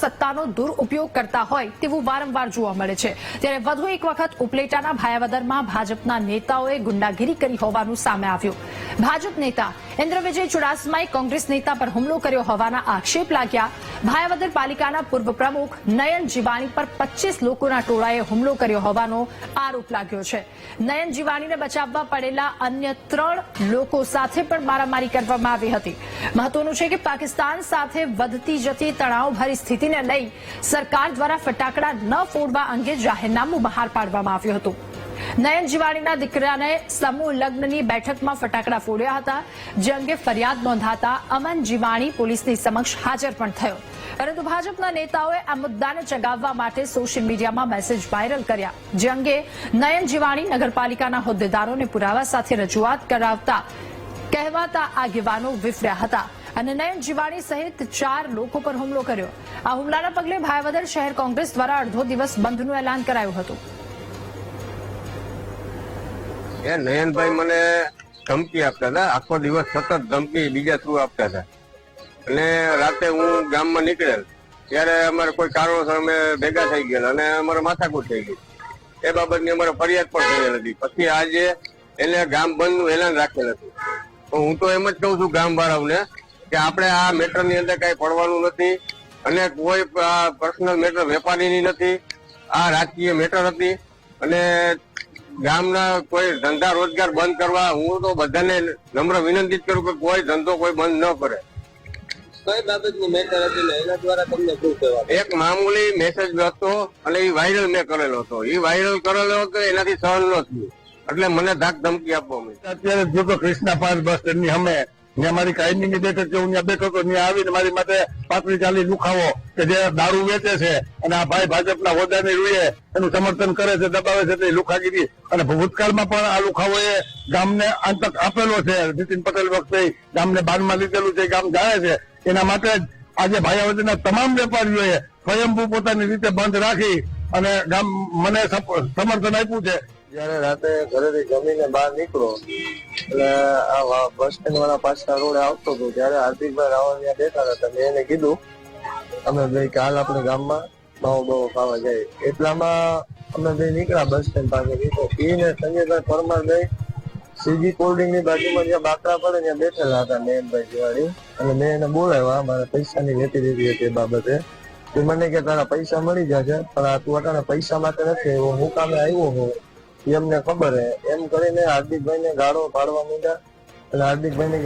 સત્તાનો દુરુપયોગ કરતા હોય તેવું વારંવાર જોવા મળે છે. ત્યારે વધુ એક વખત ઉપલેટાના ભાયાવદરમાં ભાજપના નેતાઓએ ગુંડાગીરી કરી હોવાનું સામે આવ્યું. ભાજપ નેતા ઇન્દ્ર વિજય ચુડાસમાએ કોંગ્રેસ નેતા પર હુમલો કર્યો હોવાના આક્ષેપ લાગ્યા. ભાયાવદર પાલિકાના પૂર્વ પ્રમુખ નયન જીવાણી પર પચીસ લોકોના ટોળાએ હુમલો કર્યો હોવાનો આરોપ લાગ્યો છે. નયન જીવાણીને બચાવવા પડેલા અન્ય ત્રણ લોકો સાથે પણ મારામારી કરવામાં આવી હતી. મહત્વનું છે કે પાકિસ્તાન સાથે વધતી જતી તણાવભરી સ્થિતિને લઈ સરકાર દ્વારા ફટાકડા ન ફોડવા અંગે જાહેરનામું બહાર પાડવામાં આવ્યું હતું. નયન જીવાણીના દીકરાને સમૂહ લગ્નની બેઠકમાં ફટાકડા ફોડ્યા હતા. જે અંગે ફરિયાદ નોંધાતા અમન જીવાણી પોલીસની સમક્ષ હાજર પણ થયો. પરંતુ ભાજપના નેતાઓએ આ મુદ્દાને ચગાવવા માટે સોશિયલ મીડિયામાં મેસેજ વાયરલ કર્યા. જે અંગે નયન જીવાણી નગરપાલિકાના હોદ્દેદારોને પુરાવા સાથે રજૂઆત કરાવતા કહેવાતા આગેવાનો વિફર્યા હતા અને નયન જીવાણી સહિત ચાર લોકો પર હુમલો કર્યો. આ હુમલાના પગલે ભાયાવદર શહેર કોંગ્રેસ દ્વારા અડધો દિવસ બંધનું એલાન કરાયું હતું. એ નયનભાઈ મને ધમકી આપતા હતા. આખો દિવસ સતત ધમકી બીજા થ્રુ આપતા હતા. અને રાતે હું ગામમાં નીકળેલ, ત્યારે અમારે કોઈ કારણોસર અમે ભેગા થઈ ગયેલા અને અમારે માથાકૂટ થઈ ગઈ. એ બાબતની અમારે ફરિયાદ પણ થયેલ હતી. પછી આજે એને ગામ બંધનું એલાન રાખેલ હતું. તો હું તો એમ જ કહું છું ગામ વાળાઓને કે આપણે આ મેટરની અંદર કઈ પડવાનું નથી અને કોઈ પર્સનલ મેટર વેપારીની નથી. આ રાજકીય મેટર હતી અને ગામના કોઈ ધંધા રોજગાર બંધ કરવા હું તો બધાને નમ્ર વિનંતી કરું કે કોઈ ધંધો કોઈ બંધ ન કરે. કઈ બાબતની મેટર હતી ને? એના દ્વારા તમને શું કહેવા એક મામૂલી મેસેજ હતો અને એ વાયરલ મેં કરેલો હતો. એ વાયરલ કરેલો હતો એનાથી સહન ન થયું. એટલે મને ધાક ધમકી આપવા માંડી અત્યારે જો તો કૃષ્ણા પાંચ બસ સ્ટેન્ડની અમે મારી કાયમી બેઠક છે હું ત્યાં બેઠો હતો ત્યાં આવીને મારી માટે પાંત્રીસ ચાલીસ લુખાવો કે જે દારૂ વેચે છે અને આ ભાઈ ભાજપના હોદ્દાને રૂએ એનું સમર્થન કરે છે, દબાવે છે તે લુખાગીરી અને ભૂતકાળમાં પણ આ લુખાવોએ ગામને આંતક આપેલો છે. નીતિન પટેલ વખતે ગામને બાનમાં લીધેલું છે ગામ જાણે છે. એના માટે આજે ભાયાવદરના તમામ વેપારીઓએ સ્વયંભૂ પોતાની રીતે બંધ રાખી અને ગામ મને સમર્થન આપ્યું છે. જયારે રાતે ઘરેથી જમીને બહાર નીકળો એટલે આ બસ સ્ટેન્ડ વાળા પાછા રોડે આવતો હતો. ત્યારે હાર્દિકભાઈ રાવળ ત્યાં બેઠા હતા. મેં એને કીધું, અમે ભાઈ કે હાલ આપણે ગામમાં માવો બહુ ખાવા જાય એટલામાં અમે ભાઈ નીકળ્યા બસ સ્ટેન્ડ પાસે. તો પીને સંજયભાઈ પરમાર ભાઈ, સીજી કોલ્ડની બાજુમાં જ્યાં બાકરા પડે ત્યાં બેઠેલા હતા મેનભાઈ દિવાળી અને મેં એને બોલાવ્યા, મારા પૈસાની વેતી દીધી હતી બાબતે. તે મને કે તારા પૈસા મળી જશે, પણ આ તું અટાણે પૈસા માટે નથી એવો હું કામે આવ્યો હું. એમને ખબર હે. એમ કરીને હાર્દિકભાઈ ને ગાળો પાડવા માંડ્યા. અને હાર્દિકભાઈ ને